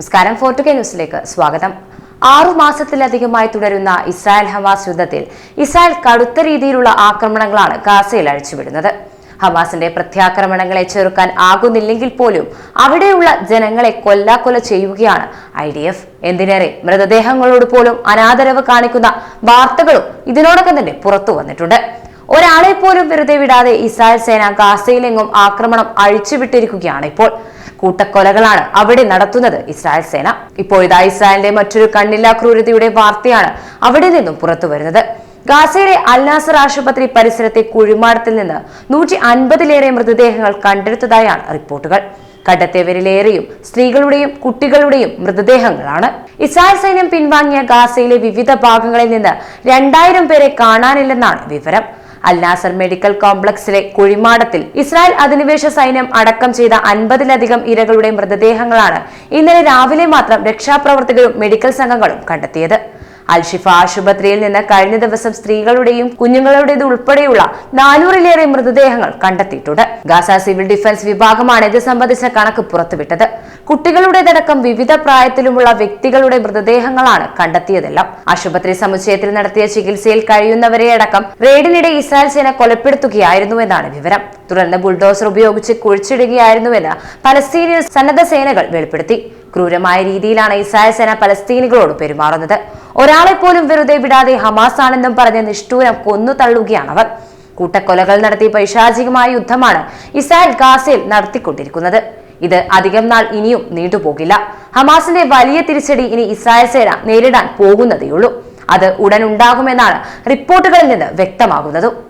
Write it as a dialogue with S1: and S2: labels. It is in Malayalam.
S1: നമസ്കാരം. ഫോർട്ടു കെ ന്യൂസിലേക്ക് സ്വാഗതം. ആറു മാസത്തിലധികമായി തുടരുന്ന ഇസ്രായേൽ ഹമാസ് യുദ്ധത്തിൽ ഇസ്രായേൽ കടുത്ത രീതിയിലുള്ള ആക്രമണങ്ങളാണ് ഗാസയിൽ അഴിച്ചുവിടുന്നത്. ഹമാസിന്റെ പ്രത്യാക്രമണങ്ങളെ ചെറുക്കാൻ ആകുന്നില്ലെങ്കിൽ പോലും അവിടെയുള്ള ജനങ്ങളെ കൊല്ലാക്കൊല ചെയ്യുകയാണ് ഐ ഡി എഫ്. എന്തിനേറെ മൃതദേഹങ്ങളോട് പോലും അനാദരവ് കാണിക്കുന്ന വാർത്തകളും ഇതിനോടൊക്കെ തന്നെ പുറത്തു വന്നിട്ടുണ്ട്. ഒരാളെ പോലും വെറുതെ വിടാതെ ഇസ്രായേൽ സേന ഗാസയിലെങ്ങും ആക്രമണം അഴിച്ചുവിട്ടിരിക്കുകയാണ് ഇപ്പോൾ. കൂട്ടക്കൊലകളാണ് അവിടെ നടത്തുന്നത് ഇസ്രായേൽ സേന. ഇപ്പോഴിതാ ഇസ്രായേലിന്റെ മറ്റൊരു കണ്ണില്ലാ ക്രൂരതയുടെ വാർത്തയാണ് അവിടെ നിന്നും പുറത്തു വരുന്നത്. ഗാസയിലെ അൽനാസർ ആശുപത്രി പരിസരത്തെ കുഴിമാടത്തിൽ നിന്ന് നൂറ്റി അൻപതിലേറെ മൃതദേഹങ്ങൾ കണ്ടെടുത്തതായാണ് റിപ്പോർട്ടുകൾ. കണ്ടെത്തിയവരിലേറെയും സ്ത്രീകളുടെയും കുട്ടികളുടെയും മൃതദേഹങ്ങളാണ്. ഇസ്രായേൽ സൈന്യം പിൻവാങ്ങിയ ഗാസയിലെ വിവിധ ഭാഗങ്ങളിൽ നിന്ന് രണ്ടായിരം പേരെ കാണാനില്ലെന്നാണ് വിവരം. അൽനാസർ മെഡിക്കൽ കോംപ്ലക്സിലെ കുഴിമാടത്തിൽ ഇസ്രായേൽ അധിനിവേശ സൈന്യം അടക്കം ചെയ്ത അൻപതിലധികം ഇരകളുടെ മൃതദേഹങ്ങളാണ് ഇന്നലെ രാവിലെ മാത്രം രക്ഷാപ്രവർത്തകരും മെഡിക്കൽ സംഘങ്ങളും കണ്ടെത്തിയത്. അൽഷിഫ ആശുപത്രിയിൽ നിന്ന് കഴിഞ്ഞ ദിവസം സ്ത്രീകളുടെയും കുഞ്ഞുങ്ങളുടേത് ഉൾപ്പെടെയുള്ള നാനൂറിലേറെ മൃതദേഹങ്ങൾ കണ്ടെത്തിയിട്ടുണ്ട്. ഗാസ സിവിൽ ഡിഫൻസ് വിഭാഗമാണ് ഇത് സംബന്ധിച്ച കണക്ക് പുറത്തുവിട്ടത്. കുട്ടികളുടേതടക്കം വിവിധ പ്രായത്തിലുമുള്ള വ്യക്തികളുടെ മൃതദേഹങ്ങളാണ് കണ്ടെത്തിയതെല്ലാം. ആശുപത്രി സമുച്ചയത്തിൽ നടത്തിയ ചികിത്സയിൽ കഴിയുന്നവരെ അടക്കം റെയ്ഡിനിടെ ഇസ്രായേൽ സേന കൊലപ്പെടുത്തുകയായിരുന്നുവെന്നാണ് വിവരം. തുടർന്ന് ബുൾഡോസർ ഉപയോഗിച്ച് കുഴിച്ചിടുകയായിരുന്നുവെന്ന് പലസ്തീനിയൻ സന്നദ്ധ സേനകൾ വെളിപ്പെടുത്തി. ക്രൂരമായ രീതിയിലാണ് ഇസ്രായേൽ സേന പലസ്തീനികളോട് പെരുമാറുന്നത്. ഒരാളെ പോലും വെറുതെ വിടാതെ ഹമാസ് ആണെന്നും പറഞ്ഞ് നിഷ്ഠൂരം കൊന്നു തള്ളുകയാണവർ. കൂട്ടക്കൊലകൾ നടത്തി പൈശാചികമായ യുദ്ധമാണ് ഇസ്രായേൽ ഗാസയിൽ നടത്തിക്കൊണ്ടിരിക്കുന്നത്. ഇത് അധികം നാൾ ഇനിയും നീണ്ടുപോകില്ല. ഹമാസിന്റെ വലിയ തിരിച്ചടി ഇനി ഇസ്രായേൽ സേന നേരിടാൻ പോകുന്നതേയുള്ളൂ. അത് ഉടൻ ഉണ്ടാകുമെന്നാണ് റിപ്പോർട്ടുകളിൽ നിന്ന് വ്യക്തമാകുന്നതും.